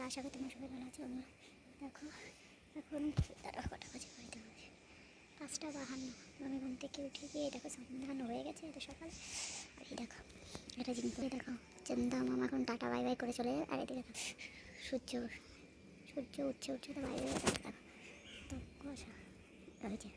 বন্ধুরা আশা করি তোমার সবাই ভালো আছো আমি দেখো, এখন দাঁড়া কটা বাজে বাড়িতে হবে পাঁচটা বাহান্ন, আমি ঘুম থেকে উঠে গিয়ে দেখো সন্ধান হয়ে গেছে এত সকাল। আর এই দেখো, এটা জিনিস দেখো, চন্দা মামা এখন টাটা, বাই বাই করে চলে যায়। আর এদিকে দেখো, সূর্য সূর্য উঠছে উঠছে, তো বাইরে দেখো তো কুয়াশা। হয়েছে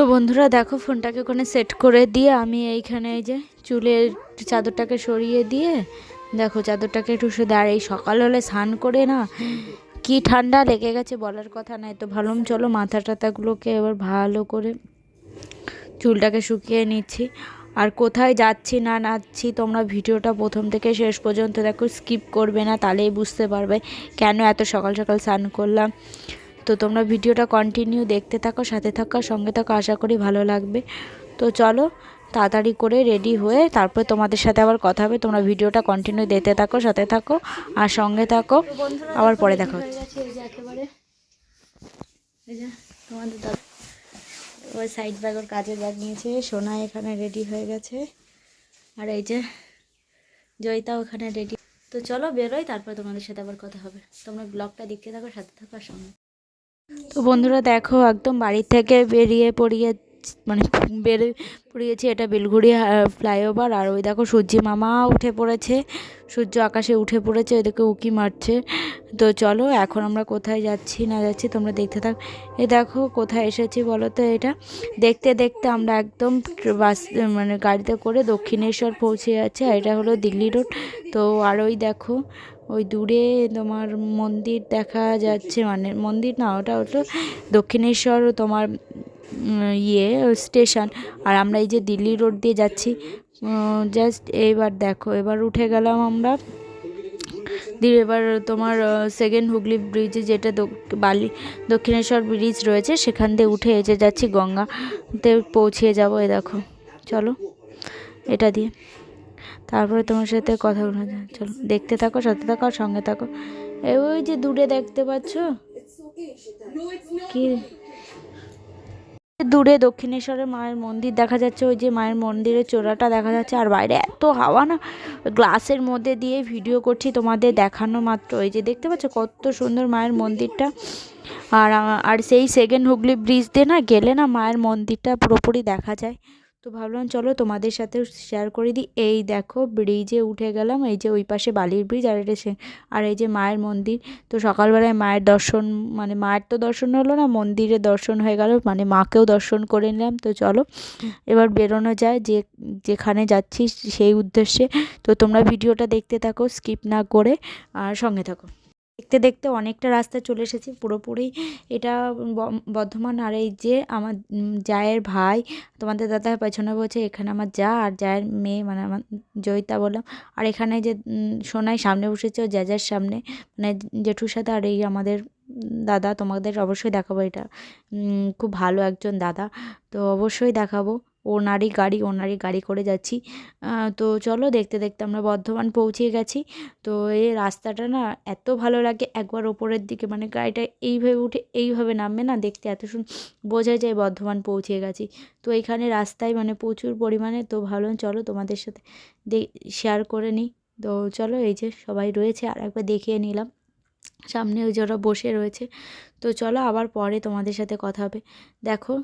তো বন্ধুরা দেখো, ফোনটাকে ওখানে সেট করে দিয়ে আমি এইখানে এই যে চুলের চাদরটাকে সরিয়ে দিয়ে দেখো, চাদরটাকে একটু শুধু আর এই সকাল হলে স্নান করে না, কি ঠান্ডা লেগে গেছে বলার কথা নাই। তো ভাবলাম চলো মাথা টাথাগুলোকে এবার ভালো করে চুলটাকে শুকিয়ে নিচ্ছি। আর কোথায় যাচ্ছি না নাচ্ছি তোমরা ভিডিওটা প্রথম থেকে শেষ পর্যন্ত দেখো স্কিপ করবে না, তাহলেই বুঝতে পারবে কেন এত সকাল সকাল স্নান করলাম। তো তোমরা ভিডিওটা কন্টিনিউ দেখতে থাকো, সাথে থাকো সঙ্গে থাকো, আশা করি ভালো লাগবে। তো চলো, তাড়াতাড়ি করে রেডি হয়ে তারপর তোমাদের সাথে আবার কথা হবে। তোমরা ভিডিওটা কন্টিনিউ দেখতে থাকো, সাথে থাকো আর সঙ্গে থাকো। আবার পরে দেখা তোমাদের ওই সাইড ব্যাগ ওর কাজের ব্যাগ নিয়েছে। সোনা এখানে রেডি হয়ে গেছে। আর এই যে জয়িতা ওখানে রেডি তো চলো বেরোই, তারপর তোমাদের সাথে আবার কথা হবে। তোমরা ব্লগটা দেখতে থাকো, সাথে থাকো সঙ্গে। তো বন্ধুরা দেখো, একদম বাড়ি থেকে বেরিয়ে পড়িয়ে মানে বেরিয়ে পড়িয়েছি এটা বেলঘুরি ফ্লাইওভার। আর ওই দেখো সূর্যি মামা উঠে পড়েছে। সূর্য আকাশে উঠে পড়েছে, ওইদিকে উকি মারছে। তো চলো, এখন আমরা কোথায় যাচ্ছি না যাচ্ছি তোমরা দেখতে থাক এ দেখো কোথায় এসেছি বলো তো এটা। দেখতে দেখতে আমরা একদম বাস মানে গাড়িতে করে দক্ষিণেশ্বর পৌঁছে যাচ্ছে। আর এটা হলো দিল্লি রোড তো আর ওই দেখো ওই দূরে তোমার মন্দির দেখা যাচ্ছে মানে মন্দির না, ওটা ওটা দক্ষিণেশ্বর তোমার ইয়ে স্টেশন। আর আমরা এই যে দিল্লি রোড দিয়ে যাচ্ছি জাস্ট এবার দেখো, এবার উঠে গেলাম আমরা। দিয়ে এবার তোমার সেকেন্ড হুগলি ব্রিজে যেটা বালি, দক্ষিণেশ্বর ব্রিজ রয়েছে, সেখান দিয়ে উঠে এসে যাচ্ছি গঙ্গাতে পৌঁছিয়ে যাব এই দেখো। চলো, এটা দিয়ে। তারপরে তোমার সাথে কথা বলা চলো, দেখতে থাকো, সাথে থাকো আর সঙ্গে থাকো। ওই যে দূরে দেখতে পাচ্ছ? কি? দূরে দক্ষিণেশ্বরের মায়ের মন্দির দেখা যাচ্ছে, ওই যে মায়ের মন্দিরের চূড়াটা দেখা যাচ্ছে। আর বাইরে এত হাওয়া না গ্লাসের মধ্যে দিয়ে ভিডিও করছি তোমাদের দেখানো মাত্র। ওই যে দেখতে পাচ্ছ কত সুন্দর মায়ের মন্দিরটা। আর আর সেই সেকেন্ড হুগলি ব্রিজ দিয়ে না গেলে না মায়ের মন্দিরটা পুরোপুরি দেখা যায়। তো ভাবলাম, চলো তোমাদের সাথেও শেয়ার করে দিই। এই দেখো ব্রিজে উঠে গেলাম। এই যে ওই পাশে বালির ব্রিজ আর এটা আর এই যে মায়ের মন্দির। তো সকালবেলায় মায়ের দর্শন মানে মায়ের তো দর্শন হলো না, মন্দিরে দর্শন হয়ে গেল। মানে মাকেও দর্শন করে নিলাম। তো চলো, এবার বেরোনো যায়। যে, যেখানে যাচ্ছি সেই উদ্দেশ্যে। তো তোমরা ভিডিওটা দেখতে থাকো স্কিপ না করে, আর সঙ্গে থাকো। দেখতে দেখতে অনেকটা রাস্তা চলে এসেছি। পুরোপুরি এটা বর্ধমান আর এই যে আমার জায়ের ভাই, তোমাদের দাদা পেছনে বলছে, এখানে আমার যা আর জায়ের মেয়ে মানে আমার জয়িতা বললাম। আর এখানে যে সোনাই সামনে বসেছে, ও জ্যাজার সামনে। মানে জেঠুর সাথে আর এই আমাদের দাদা, তোমাদের অবশ্যই দেখাবো এটা। খুব ভালো একজন দাদা। তো অবশ্যই দেখাবো। ওনারই গাড়ি ওনারই গাড়ি করে যাচ্ছি। তো চলো দেখতে দেখতে আমরা বর্ধমান পৌঁছে গেছি। তো এই রাস্তাটা না এত ভালো লাগে, একবার ওপরের দিকে মানে গাড়িটা এইভাবে উঠে এইভাবে নামবে না, দেখতে এত সুন্দর বোঝা যায় বর্ধমান পৌঁছে গেছি। তো এখানে রাস্তায় মানে প্রচুর পরিমাণে, তো ভালো চলো তোমাদের সাথে শেয়ার করে নিই। তো চলো এই যে সবাই রয়েছে আর একবার দেখিয়ে নিলাম। সামনে ওই যে ওরা বসে রয়েছে। তো চলো আবার পরে তোমাদের সাথে কথা হবে। দেখো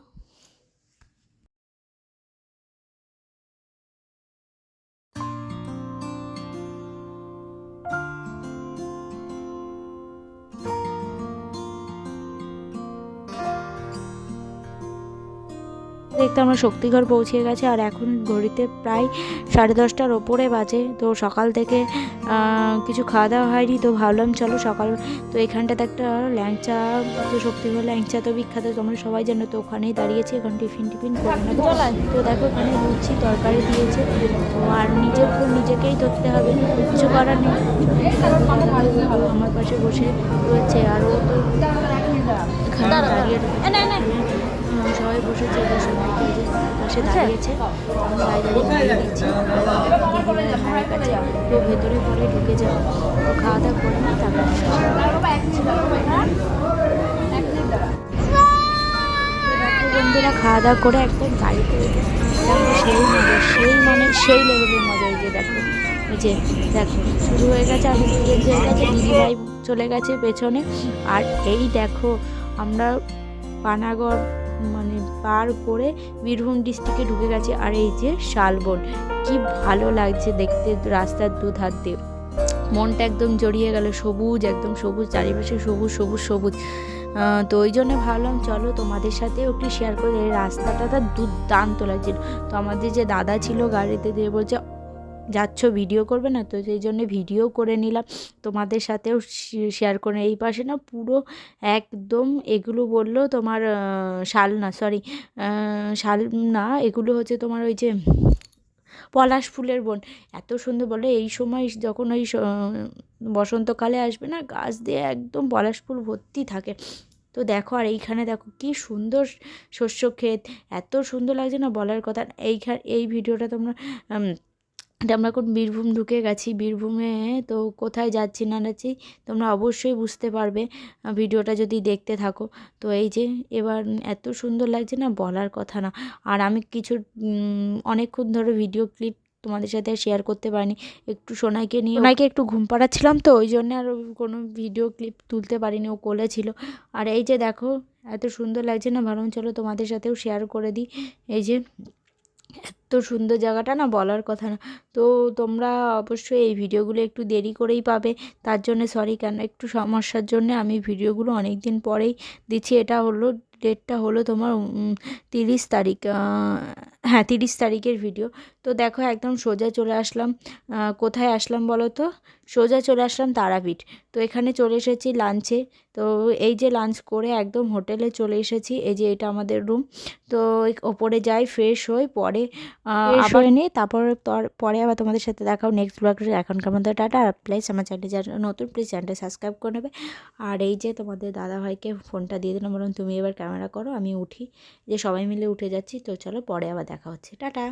দেখতে আমরা শক্তিগড় পৌঁছে গেছে আর এখন ঘড়িতে প্রায় সাড়ে দশটার ওপরে বাজে। তো সকাল থেকে কিছু খাওয়া দাওয়া হয়নি, তো ভাবলাম চলো সকাল, তো এখানটাতে একটা ল্যাংচা, তো শক্তিগড় ল্যাংচা তো বিখ্যাত তোমরা সবাই জানো তো ওখানেই দাঁড়িয়েছি, এখন টিফিন টিফিন করে তো দেখো ওখানে লুচি তরকারি দিয়েছে, তো আর নিজের তো নিজেকেই ধরতে হবে, কিছু করার নেই। আমার পাশে বসে রয়েছে আর ও তো দাঁড়িয়ে সবাই বসেছে এবার সবাইকে যে পাশে দাঁড়িয়েছে আমি বাইরে দাঁড়িয়ে কাছে তো ভেতরে পরে ঢুকে যাব তো খাওয়া দাওয়া করে নিই তারপর বন্ধুরা খাওয়া দাওয়া করে একদম গাড়ি করে সেই মজা সেই মানে সেই লেভেলের মজা এই যে দেখো। এই যে দেখো শুরু হয়ে গেছে চেঞ্জ হয়ে গেছে দিদিভাই চলে গেছে পেছনে। আর এই দেখো আমরা পানাগড় মানে পার করে বীরভূম ডিস্ট্রিক্টে ঢুকে গেছে। আর এই যে শালবন, কি ভালো লাগছে দেখতে রাস্তার দুধার দিয়ে। মনটা একদম জড়িয়ে গেল, সবুজ একদম, সবুজ চারিপাশে সবুজ সবুজ সবুজ। তো ওই জন্য ভাবলাম, চলো তোমাদের সাথে একটু শেয়ার করে রাস্তাটা দুর্দান্ত লাগছিল। তো আমাদের যে দাদা ছিল গাড়িতে, দিয়ে বলছে যাচ্ছ ভিডিও করবে না, তো সেই জন্য ভিডিও করে নিলাম। তোমাদের সাথেও শেয়ার করে এই পাশে না পুরো একদম এগুলো বলল তোমার শাল না সরি শাল না এগুলো হচ্ছে তোমার ওই যে পলাশ ফুলের বন। এত সুন্দর বলে এই সময় যখন ওই বসন্তকালে আসবে না, গাছ দিয়ে একদম পলাশ ফুল ভর্তি থাকে। তো দেখো, আর এইখানে দেখো কি সুন্দর শস্য ক্ষেত, এত সুন্দর লাগছে না বলার কথা। এইখান, এই ভিডিওটা তোমরা আমরা এখন বীরভূম ঢুকে গেছি। বীরভূমে তো কোথায় যাচ্ছি না যাচ্ছি তোমরা অবশ্যই বুঝতে পারবে ভিডিওটা যদি দেখতে থাকো। তো এই যে, এবার এত সুন্দর লাগছে না বলার কথা না। আর আমি কিছু অনেকক্ষণ ধরে ভিডিও ক্লিপ তোমাদের সাথে শেয়ার করতে পারিনি। একটু সোনাইকে নিয়ে, সোনাইকে একটু ঘুম পাড়াচ্ছিলাম তো, ওই জন্য আর কোনো ভিডিও ক্লিপ তুলতে পারিনি, ও কোলে ছিল। আর এই যে দেখো, এত সুন্দর লাগছে না ভালো চলো তোমাদের সাথেও শেয়ার করে দিই। এই যে এত সুন্দর জায়গাটা না বলার কথা না। তো তোমরা অবশ্যই এই ভিডিওগুলো একটু দেরি করেই পাবে। তার জন্য সরি কেন? একটু সমস্যার জন্য আমি ভিডিওগুলো অনেক দিন পরেই দিচ্ছি। এটা হলো ডেটটা হলো তোমার তিরিশ তারিখ হ্যাঁ তিরিশ তারিখের ভিডিও তো দেখো একদম সোজা চলে আসলাম কোথায় আসলাম বলো তো? সোজা চলে আসলাম তারাপীঠ। তো এখানে চলে এসেছি লাঞ্চে তো এই যে লাঞ্চ করে একদম হোটেলে চলে এসেছি এই যে এটা আমাদের রুম তো ওপরে যাই ফ্রেশ হই পরে আবার নিয়ে তারপর তর- পরে আবার তোমাদের সাথে দেখাও নেক্সট ব্লগ এখনকার মধ্যে টাটা। আর প্লিজ আমার চ্যানেলে যারা নতুন প্লিজ চ্যানেলটা সাবস্ক্রাইব করে নেবে। আর এই যে তোমাদের দাদাভাইকে ফোনটা দিয়ে দিলাম বলুন তুমি এবার ক্যামেরা করো, আমি উঠি। যে সবাই মিলে উঠে যাচ্ছি, তো চলো পরে আবার দেখা হচ্ছে। টাটা!